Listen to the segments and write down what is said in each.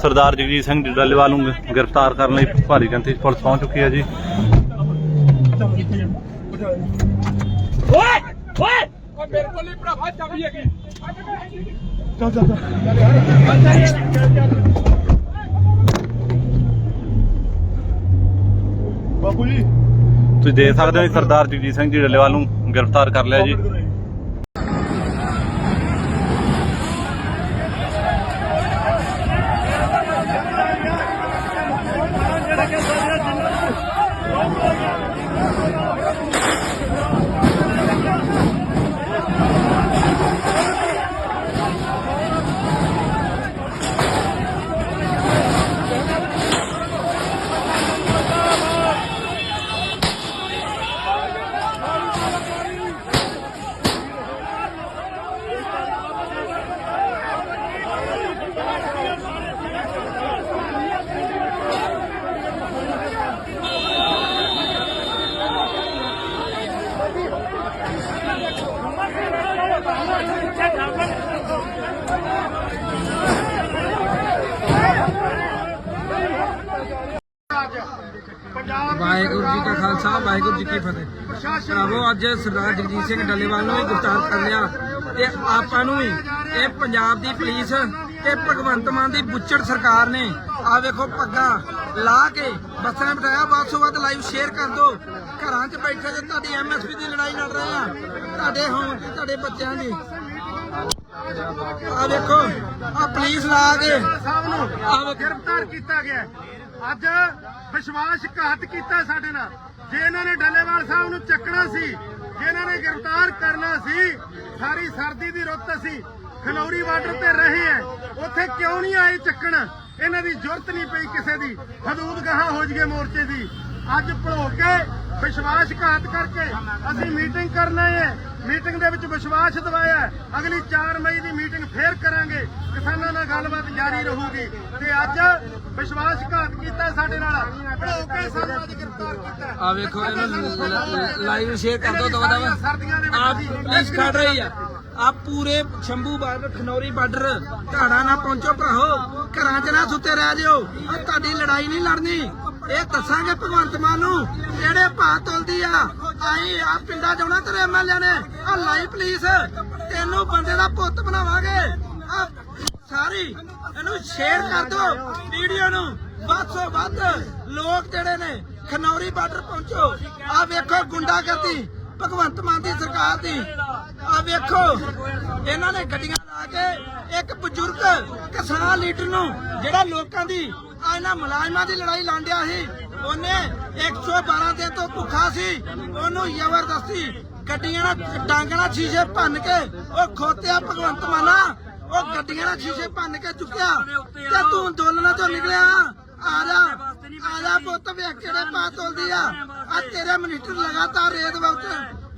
ਸਰਦਾਰ ਜਗਜੀਤ ਸਿੰਘ ਡੱਲੇਵਾਲ ਨੂੰ ਗ੍ਰਿਫਤਾਰ ਕਰਨ ਲਈ ਭਾਰੀ ਗਿਣਤੀ 'ਚ ਪੁਲਿਸ ਪਹੁੰਚ ਚੁੱਕੀ ਹੈ ਜੀ। ਓਏ ਓਏ ਮੇਰੇ ਕੋਲ ਹੀ ਭਰਾਵਾ ਚਾਬੀ ਹੈਗੀ ਚੱਲ ਚੱਲ ਬਾਪੂ ਜੀ ਤੁਸੀਂ ਦੇਖ ਸਕਦੇ ਹੋ ਸਰਦਾਰ ਜਗਜੀਤ ਸਿੰਘ ਜੀ ਡੱਲੇਵਾਲ ਨੂੰ ਗ੍ਰਿਫਤਾਰ ਕਰ ਲਿਆ ਜੀ। ਵਾਹਿਗੁਰੂ ਜੀ ਕਾ ਖਾਲਸਾ, ਵਾਹਿਗੁਰੂ ਜੀ ਕੀ ਫਤਿਹ। ਭਰਾਵੋ, ਅੱਜ ਸਰਦਾਰ ਜਗਜੀਤ ਸਿੰਘ ਡੱਲੇਵਾਲ ਨੂੰ ਵੀ ਗ੍ਰਿਫਤਾਰ ਕਰ ਲਿਆ ਤੇ ਆਪਾਂ ਨੂੰ ਵੀ ਇਹ ਪੰਜਾਬ ਦੀ ਪੁਲਿਸ ਤੇ ਭਗਵੰਤ ਮਾਨ ਦੀ ਬੁੱਚੜ ਸਰਕਾਰ ਨੇ ਆ ਵੇਖੋ ਪੱਗਾਂ ਲਾ ਕੇ ਬੱਸਾਂ ਬਿਠਾਇਆ ਤੋਂ ਵੱਧ ਲਾਈਵ ਸ਼ੇਅਰ ਕਰ ਦਿਓ ਘਰਾਂ 'ਚ ਬੈਠੇ ਤੇ ਤੁਹਾਡੀ ਐਮਐਸਪੀ ਦੀ ਲੜਾਈ ਲੜ ਰਹੇ ਆ। ਤੁਹਾਡੇ ਤੇ ਤੁਹਾਡੇ ਬੱਚਿਆਂ ਦੀ। ਆ ਵੇਖੋ ਆ ਪੁਲਿਸ ਲਾ ਕੇ ਸਾਹਿਬ ਨੂੰ ਆ ਗ੍ਰਿਫਤਾਰ ਕੀਤਾ ਗਿਆ ਹੈ। ਅੱਜ ਵਿਸ਼ਵਾਸਘਾਤ ਕੀਤਾ ਸਾਡੇ ਨਾਲ। ਜੇ ਇਹਨਾਂ ਨੇ ਡੱਲੇਵਾਲ ਸਾਹਿਬ ਨੂੰ ਚੱਕਣਾ ਸੀ ਜੇ ਇਹਨਾਂ ਨੇ ਗ੍ਰਿਫਤਾਰ ਕਰਨਾ ਸੀ ਸਾਰੀ ਸਰਦੀ ਦੀ ਰੁੱਤ ਅਸੀਂ ਖਨੌਰੀ ਬਾਰਡਰ ਤੇ ਰਹੇ ਆ। ਉੱਥੇ ਕਿਉਂ ਨਹੀਂ ਆਏ ਚੱਕਣ? ਇਹਨਾਂ ਦੀ ਜ਼ਰੂਰਤ ਨਹੀਂ ਪਈ ਕਿਸੇ ਦੀ। ਹਦੂਦ ਗਾਹਾਂ ਹੋ ਜਗੇ ਮੋਰਚੇ ਦੀ। ਅੱਜ ਭੜੋ ਕੇ ਵਿਸ਼ਵਾਸਘਾਤ ਕਰਕੇ ਅਸੀਂ ਮੀਟਿੰਗ ਕਰਨ ਹਾਂ ਮੀਟਿੰਗ ਦੇ ਵਿੱਚ ਵਿਸ਼ਵਾਸ ਦਿਵਾਇਆ। ਅਗਲੀ 4 ਮਈ ਦੀ ਮੀਟਿੰਗ ਫੇਰ ਕਰਾਂਗੇ। ਕਿਸਾਨਾਂ ਨਾਲ ਗੱਲਬਾਤ ਜਾਰੀ ਰਹੂਗੀ। ਤੇ ਅੱਜ ਵਿਸ਼ਵਾਸਘਾਤ ਕੀਤਾ ਸਾਡੇ ਨਾਲ। ਭੜੋ ਕੇ ਸਾਨੂੰ ਅੱਜ ਗ੍ਰਿਫਤਾਰ ਕੀਤਾ। ਆ ਵੇਖੋ ਇਹਨੂੰ ਲਾਈਵ ਸ਼ੇਅਰ ਕਰ ਦੋ ਦਵਾ ਦਵਾ ਸਰਦੀਆਂ ਦੇ ਵਿੱਚ ਰਹੀ ਆ। ਆ ਪੂਰੇ ਸ਼ੰਭੂ ਬਾਰਡਰ, ਖਨੌਰੀ ਬਾਰਡਰ ਘਾੜਾ ਨਾ ਪਹੁੰਚੋ ਭਰਾਓ ਘਰਾਂ 'ਚ ਨਾ ਸੁੱਤੇ ਰਹਿ ਜਿਓ। ਆ ਤੁਹਾਡੀ ਲੜਾਈ ਨਹੀਂ ਲੜਨੀ। ਇਹ ਦੱਸਾਂਗੇ ਭਗਵੰਤ ਮਾਨ ਨੂੰ ਕਿਹੜੇ ਭਾਅ ਤੁਲਦੀ ਆ, ਆਈ ਆ ਪਿੰਡਾਂ 'ਚ ਤੇਰੇ ਐਮਐਲਏ ਨੇ। ਆ ਲਾਈ ਪੁਲਿਸ, ਤੈਨੂੰ ਬੰਦੇ ਦਾ ਪੁੱਤ ਬਣਾਵਾਂਗੇ। ਆ ਸਾਰੀ, ਇਹਨੂੰ ਸ਼ੇਅਰ ਕਰ ਦਿਓ ਵੀਡੀਓ ਨੂੰ। ਵੱਧ ਤੋਂ ਵੱਧ ਲੋਕ ਜਿਹੜੇ ਨੇ, ਖਨੌਰੀ ਬਾਰਡਰ ਪਹੁੰਚੋ। ਆ ਵੇਖੋ ਗੁੰਡਾਗਰਦੀ। ਭਗਵੰਤ ਮਾਨ ਦੀ ਸਰਕਾਰ ਦੀ। ਆ ਵੇਖੋ, ਇਹਨਾਂ ਨੇ ਗੱਡੀਆਂ ਲਾ ਕੇ ਇੱਕ ਬਜ਼ੁਰਗ ਕਿਸਾਨ ਲੀਡਰ ਨੂੰ ਜਿਹੜਾ ਲੋਕਾਂ ਦੀ ਆ ਇਹਨਾਂ ਮੁਲਾਜ਼ਮਾਂ ਦੀ ਲੜਾਈ ਲਾਂਡਿਆ ਸੀ, ਉਹਨੇ 112 ਦਿਨ ਤੋਂ ਭੁੱਖਾ ਸੀ, ਉਹਨੂੰ ਜ਼ਬਰਦਸਤੀ ਗੱਡੀਆਂ ਨਾਲ ਡਾਂਗਾਂ ਨਾਲ ਸ਼ੀਸ਼ੇ ਭੰਨ ਕੇ ਉਹ ਖੋਤਿਆ ਭਗਵੰਤ ਮਾਨਾ। ਉਹ ਗੱਡੀਆਂ ਨਾਲ ਸ਼ੀਸ਼ੇ ਭੰਨ ਕੇ ਚੁੱਕਿਆ ਤੇ ਤੂੰ ਅੰਦੋਲਨਾਂ ਤੋਂ ਨਿਕਲਿਆ। ਆ ਜਾ ਆ ਜਾ ਪੁੱਤ ਵੇਖ ਕਿਹੜੇ ਪਾ ਤੋਲਦੀ ਆ। ਆ ਤੇਰੇ ਮਿਨਿਸਟਰ ਲਗਾਤਾਰ ਰੇਤ ਵਕਤ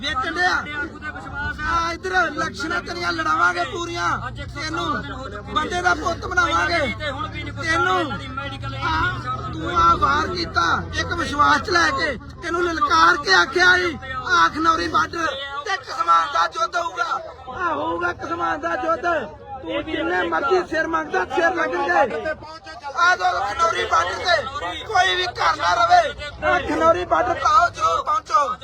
ਵੇਚਣ ਡਿਆ। ਆ ਇਧਰ ਇਲੈਕਸ਼ਨਾਂ ਤੇਰੀਆਂ ਲੜਾਵਾਂਗੇ ਪੂਰੀਆਂ। ਤੈਨੂੰ ਬੰਦੇ ਦਾ ਪੁੱਤ ਬਣਾਵਾਂਗੇ। ਤੈਨੂੰ ਤੂੰ ਆ ਵਾਰ ਕੀਤਾ, ਇੱਕ ਵਿਸ਼ਵਾਸ ਚ ਲੈ ਕੇ ਤੈਨੂੰ ਲਲਕਾਰ ਕੇ ਆਖਿਆ ਸੀ, ਆਖ ਬਾਰਡਰ ਤੇ ਕਿਸਮਾਨ ਦਾ ਯੁੱਧ ਹੋਊਗਾ। ਆ ਹੋਊਗਾ ਕਿਸਮਾਨ ਦਾ ਯੁੱਧ ਤੂੰ ਜਿੰਨੇ ਮਰਜ਼ੀ ਸਿਰ ਮੰਗਦਾ, ਸਿਰ ਲੱਗਣਗੇ ਆ ਦੋ ਖਨੌਰੀ ਬਾਰਡਰ ਤੇ ਕੋਈ ਵੀ ਘਰ ਨਾ ਰਵੇ। ਆ ਖਨੌਰੀ ਬਾਰਡਰ ਤੇ ਜਰੂਰ ਪਹੁੰਚੋ।